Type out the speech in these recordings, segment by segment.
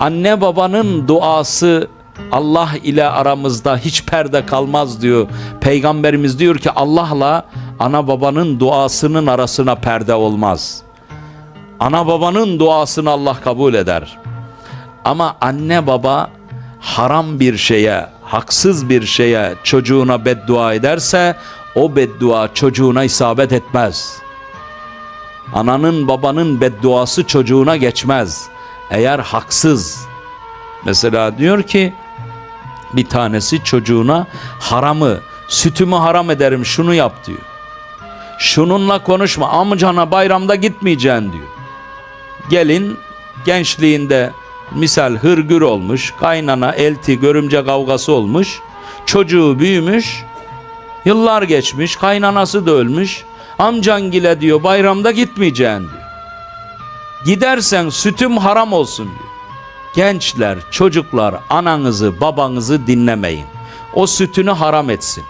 Anne babanın duası Allah ile aramızda hiç perde kalmaz diyor. Peygamberimiz diyor ki Allah'la ana babanın duasının arasına perde olmaz. Ana babanın duasını Allah kabul eder. Ama anne baba haram bir şeye, haksız bir şeye çocuğuna beddua ederse o beddua çocuğuna isabet etmez. Ananın babanın bedduası çocuğuna geçmez. Eğer haksız. Mesela diyor ki bir tanesi çocuğuna haramı, sütümü haram ederim şunu yap diyor. Şununla konuşma amcana bayramda gitmeyeceksin diyor. Gelin gençliğinde misal hırgür olmuş, kaynana, elti, görümce kavgası olmuş. Çocuğu büyümüş, yıllar geçmiş, kaynanası da ölmüş. Amcangile diyor bayramda gitmeyeceksin diyor. Gidersen sütüm haram olsun diyor. Gençler, çocuklar ananızı, babanızı dinlemeyin. O sütünü haram etsin.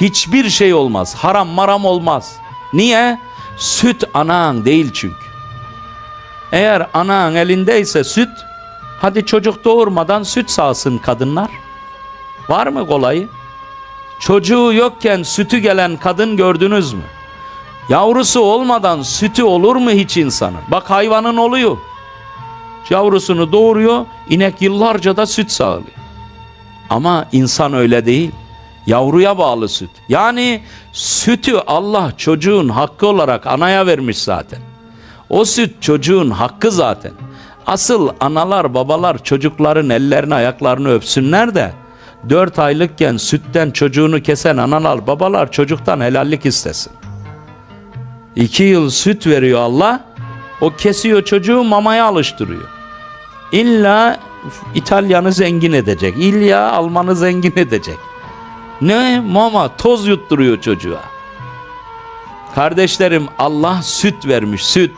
Hiçbir şey olmaz. Haram maram olmaz. Niye? Süt anan değil çünkü. Eğer anan elindeyse süt, hadi çocuk doğurmadan süt sağsın kadınlar. Var mı kolayı? Çocuğu yokken sütü gelen kadın gördünüz mü? Yavrusu olmadan sütü olur mu hiç insanın? Bak hayvanın oluyor. Yavrusunu doğuruyor, inek yıllarca da süt sağlıyor. Ama insan öyle değil. Yavruya bağlı süt. Yani sütü Allah çocuğun hakkı olarak anaya vermiş zaten. O süt çocuğun hakkı zaten. Asıl analar babalar çocukların ellerini ayaklarını öpsünler de dört aylıkken sütten çocuğunu kesen analar babalar çocuktan helallik istesin. İki yıl süt veriyor Allah. O kesiyor çocuğu mamaya alıştırıyor. İlla İtalyanı zengin edecek. İlla Almanı zengin edecek. Ne? Mama toz yutturuyor çocuğa. Kardeşlerim Allah süt vermiş süt.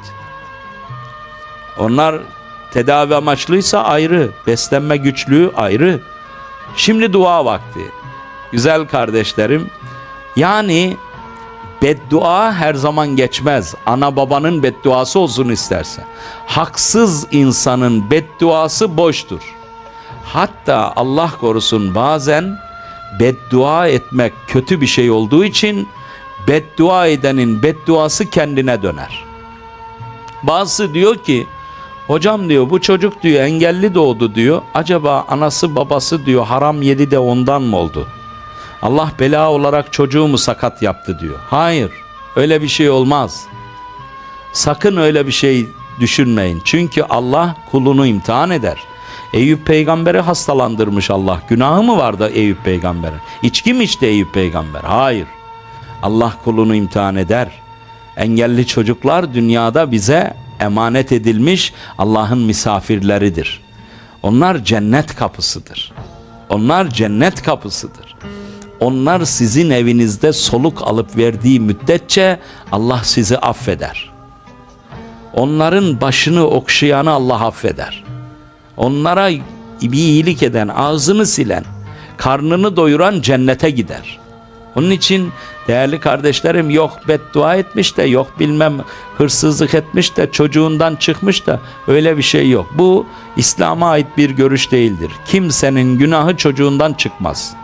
Onlar tedavi amaçlıysa ayrı, beslenme güçlüğü ayrı. Şimdi dua vakti. Güzel kardeşlerim. Yani beddua her zaman geçmez. Ana babanın bedduası olsun isterse. Haksız insanın bedduası boştur. Hatta Allah korusun bazen beddua etmek kötü bir şey olduğu için beddua edenin bedduası kendine döner. Bazısı diyor ki hocam diyor bu çocuk diyor engelli doğdu diyor. Acaba anası babası diyor haram yedi de ondan mı oldu? Allah bela olarak çocuğumu sakat yaptı diyor. Hayır öyle bir şey olmaz. Sakın öyle bir şey düşünmeyin. Çünkü Allah kulunu imtihan eder. Eyüp peygamberi hastalandırmış Allah. Günahı mı vardı Eyüp peygamberin? İçki mi içti Eyüp peygamber? Hayır. Allah kulunu imtihan eder. Engelli çocuklar dünyada bize emanet edilmiş Allah'ın misafirleridir. Onlar cennet kapısıdır. Onlar cennet kapısıdır. Onlar sizin evinizde soluk alıp verdiği müddetçe Allah sizi affeder. Onların başını okşayanı Allah affeder. Onlara bir iyilik eden, ağzını silen, karnını doyuran cennete gider. Onun için değerli kardeşlerim yok beddua etmiş de yok bilmem hırsızlık etmiş de çocuğundan çıkmış da öyle bir şey yok. Bu İslam'a ait bir görüş değildir. Kimsenin günahı çocuğundan çıkmaz.